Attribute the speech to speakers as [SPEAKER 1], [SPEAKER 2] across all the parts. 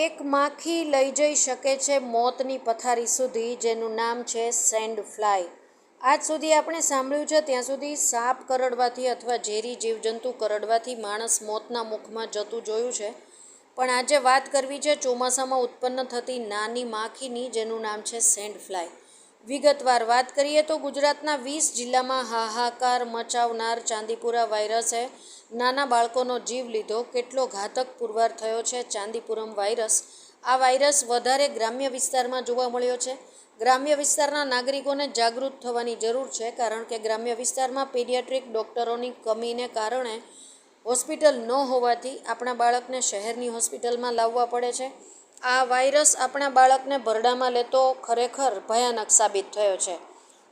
[SPEAKER 1] એક માખી લઈ જઈ શકે છે મોતની પથારી સુધી, જેનું નામ છે સેન્ડ ફ્લાય. આજ સુધી આપણે સાંભળ્યું છે, ત્યાં સુધી સાપ કરડવાથી અથવા ઝેરી જીવજંતુ કરડવાથી માણસ મોતના મુખમાં જતું જોયું છે. પણ આજે વાત કરવી છે, ચોમાસામાં ઉત્પન્ન થતી નાની માખીની, જેનું નામ છે સેન્ડ ફ્લાય. વિગતવાર વાત કરીએ તો ગુજરાતના વીસ જિલ્લામાં હાહાકાર મચાવનાર ચાંદીપુરા વાયરસે નાના બાળકોનો જીવ લીધો, કેટલો ઘાતક પુરવાર થયો છે ચાંદીપુરમ વાયરસ. આ વાયરસ વધારે ગ્રામ્ય વિસ્તારમાં જોવા મળ્યો છે. ગ્રામ્ય વિસ્તારના નાગરિકોને જાગૃત થવાની જરૂર છે, કારણ કે ગ્રામ્ય વિસ્તારમાં પીડિયાટ્રિક ડૉક્ટરોની કમીને કારણે હોસ્પિટલ ન હોવાથી આપણા બાળકને શહેરની હોસ્પિટલમાં લાવવા પડે છે. આ વાયરસ આપણા બાળકને ભરડામાં લેતો ખરેખર ભયાનક સાબિત થયો છે.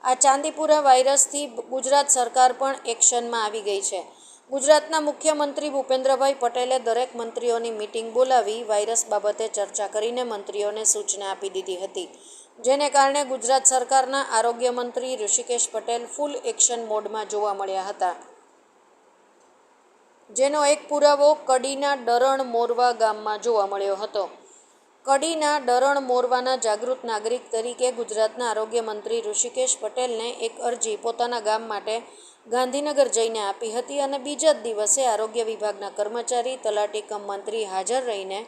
[SPEAKER 1] આ ચાંદીપુરા વાયરસથી ગુજરાત સરકાર પણ એક્શનમાં આવી ગઈ છે. ગુજરાતના મુખ્યમંત્રી ભૂપેન્દ્રભાઈ પટેલે દરેક મંત્રીઓની મિટિંગ બોલાવી વાયરસ બાબતે ચર્ચા કરીને મંત્રીઓને સૂચના આપી દીધી હતી. જેને કારણે ગુજરાત સરકારના આરોગ્ય મંત્રી ઋષિકેશ પટેલ ફૂલ એક્શન મોડમાં જોવા મળ્યા હતા. જેનો એક પુરાવો કડીના ડરણ મોરવા ગામમાં જોવા મળ્યો હતો. કડીના ડરણ મોરવાના જાગૃત નાગરિક તરીકે ગુજરાતના આરોગ્ય મંત્રી ઋષિકેશ પટેલને એક અરજી પોતાના ગામ માટે ગાંધીનગર જઈને આપી હતી અને બીજા જ દિવસે આરોગ્ય વિભાગના કર્મચારી, તલાટી કમ મંત્રી હાજર રહીને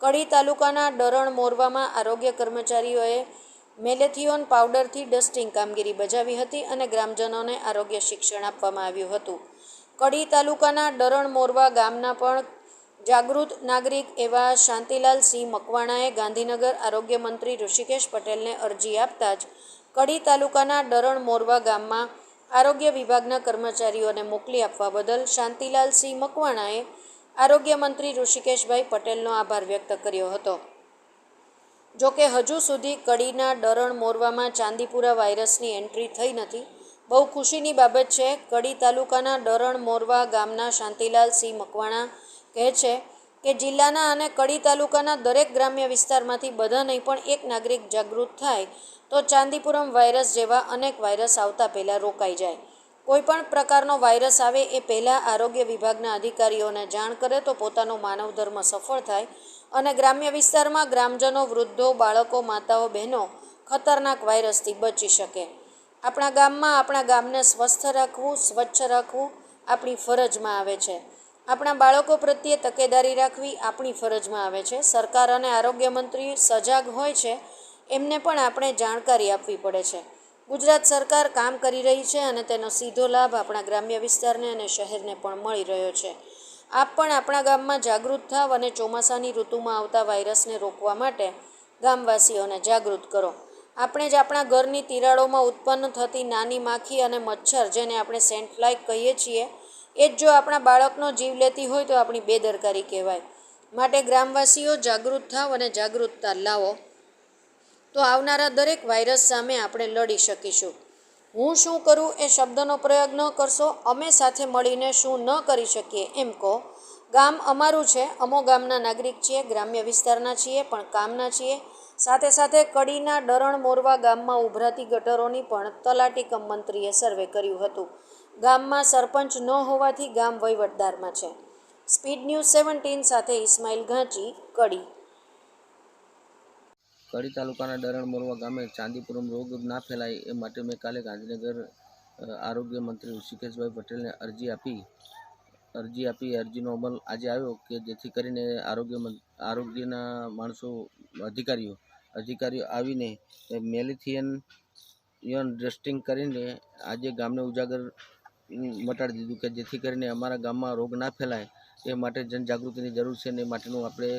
[SPEAKER 1] કડી તાલુકાના ડરણ મોરવામાં આરોગ્ય કર્મચારીઓએ મેલેથિયોન પાવડરથી ડસ્ટિંગ કામગીરી બજાવી હતી અને ગ્રામજનોને આરોગ્ય શિક્ષણ આપવામાં આવ્યું હતું. કડી તાલુકાના ડરણ મોરવા ગામના પણ જાગૃત નાગરિક એવા શાંતિલાલ સિંહ મકવાણાએ ગાંધીનગર આરોગ્ય મંત્રી ઋષિકેશ પટેલને અરજી આપતા જ કડી તાલુકાના ડરણ મોરવા ગામમાં આરોગ્ય વિભાગના કર્મચારીઓને મોકલી આપવા બદલ શાંતિલાલ સિંહ મકવાણાએ આરોગ્ય મંત્રી ઋષિકેશભાઈ પટેલનો આભાર વ્યક્ત કર્યો હતો. જોકે હજુ સુધી કડીના ડરણ મોરવામાં ચાંદીપુરા વાયરસની એન્ટ્રી થઈ નથી. બહુ ખુશીની બાબત છે, કડી તાલુકાના ડરણ મોરવા ગામના શાંતિલાલ સિંહ મકવાણા કહે છે કે જિલ્લાના અને કડી તાલુકાના દરેક ગ્રામ્ય વિસ્તારમાંથી બધા નહીં પણ એક નાગરિક જાગૃત થાય, તો ચાંદીપુરમ વાયરસ જેવા અનેક વાયરસ આવતા પહેલાં રોકાઈ જાય. કોઈ પણ પ્રકારનો વાયરસ આવે એ પહેલાં આરોગ્ય વિભાગના અધિકારીઓને જાણ કરે તો પોતાનો માનવ ધર્મ સફળ થાય અને ગ્રામ્ય વિસ્તારમાં ગ્રામજનો, વૃદ્ધો, બાળકો, માતાઓ, બહેનો ખતરનાક વાયરસથી બચી શકે. આપણા ગામમાં આપણા ગામને સ્વસ્થ રાખવું, સ્વચ્છ રાખવું આપણી ફરજમાં આવે છે. આપણા બાળકો પ્રત્યે તકેદારી રાખવી આપણી ફરજમાં આવે છે. સરકાર અને આરોગ્ય મંત્રી સજાગ હોય છે, એમને પણ આપણે જાણકારી આપવી પડે છે. ગુજરાત સરકાર કામ કરી રહી છે અને તેનો સીધો લાભ આપણા ગ્રામ્ય વિસ્તારને અને શહેરને પણ મળી રહ્યો છે. આપ પણ આપણા ગામમાં જાગૃત થાવ અને ચોમાસાની ઋતુમાં આવતા વાયરસને રોકવા માટે ગામવાસીઓને જાગૃત કરો. આપણે જ આપણા ઘરની તિરાડોમાં ઉત્પન્ન થતી નાની માખી અને મચ્છર જેને આપણે સેન્ટ ફ્લાય કહીએ છીએ એ જ જો આપણા બાળકનો જીવ લેતી હોય તો આપણી બેદરકારી કહેવાય. માટે ગ્રામવાસીઓ જાગૃત થાવ અને જાગૃતતા લાવો. તો આવનારા દરેક વાયરસ સામે આપણે લડી શકીશું. હું શું કરું એ શબ્દનો પ્રયોગ ન કરશો, અમે સાથે મળીને શું ન કરી શકીએ એમ કહો. ગામ અમારું છે, અમો ગામના નાગરિક છીએ, ગ્રામ્ય વિસ્તારના છીએ, પણ કામના છીએ. સાથે સાથે કડીના ડરણ મોરવા ગામમાં ઉભરાતી ગટરોની પણ તલાટી કમ મંત્રીએ સર્વે કર્યું હતું. ગામમાં સરપંચ ન હોવાથી ગામ વહીવટદારમાં છે. સ્પીડ ન્યૂઝ સેવન્ટીન સાથે ઇસ્માઇલ ઘાંચી, કડી.
[SPEAKER 2] કડી તાલુકાના દરણ મોરવા ગામે ચાંદીપુરમ રોગ ના ફેલાય એ માટે મેં કાલે ગાંધીનગર આરોગ્ય મંત્રી ઋષિકેશભાઈ પટેલને અરજી આપી. અરજી આપી, અરજીનો અમલ આજે આવ્યો કે જેથી કરીને આરોગ્ય આરોગ્યના માણસો, અધિકારીઓ અધિકારીઓ આવીને મેલિથિયન, યન ડ્રેસ્ટિંગ કરીને આજે ગામને ઉજાગર મટાડી દીધું કે જેથી કરીને અમારા ગામમાં રોગ ના ફેલાય, એ માટે જનજાગૃતિની જરૂર છે ને માટેનું આપણે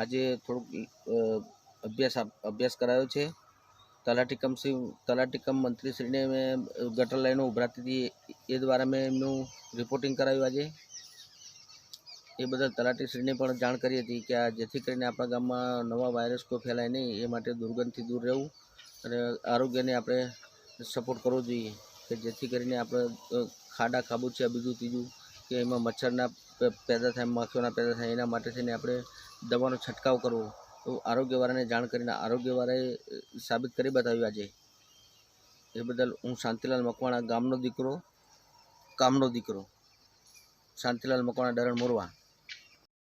[SPEAKER 2] આજે થોડુંક અભ્યાસ અભ્યાસ કરાયો છે. તલાટીકમ શ્રી, તલાટીકમ મંત્રીશ્રીને મેં ગટર લાઈનો ઉભરાતી હતી, એ દ્વારા મેં એમનું રિપોર્ટિંગ કરાવ્યું આજે. એ બદલ તલાટીશ્રીને પણ જાણ કરી હતી કે આ જેથી કરીને આપણા ગામમાં નવા વાયરસ કોઈ ફેલાય નહીં, એ માટે દુર્ગંધથી દૂર રહેવું અને આરોગ્યને આપણે સપોર્ટ કરવો જોઈએ, કે જેથી કરીને આપણે ખાડા, ખાબોચિયા, બીજું ત્રીજું કે એમાં મચ્છરના પેદા થાય, માખીઓના પેદા થાય, એના માટે થઈને આપણે દવાનો છંટકાવ કરવો. તો આરોગ્યવાળાને જાણ કરીને આરોગ્યવાળાએ સાબિત કરી બતાવ્યું આજે. એ બદલ હું શાંતિલાલ મકવાણા ગામનો દીકરો, કામનો દીકરો. શાંતિલાલ મકવાણા, ડરણ મોરવા.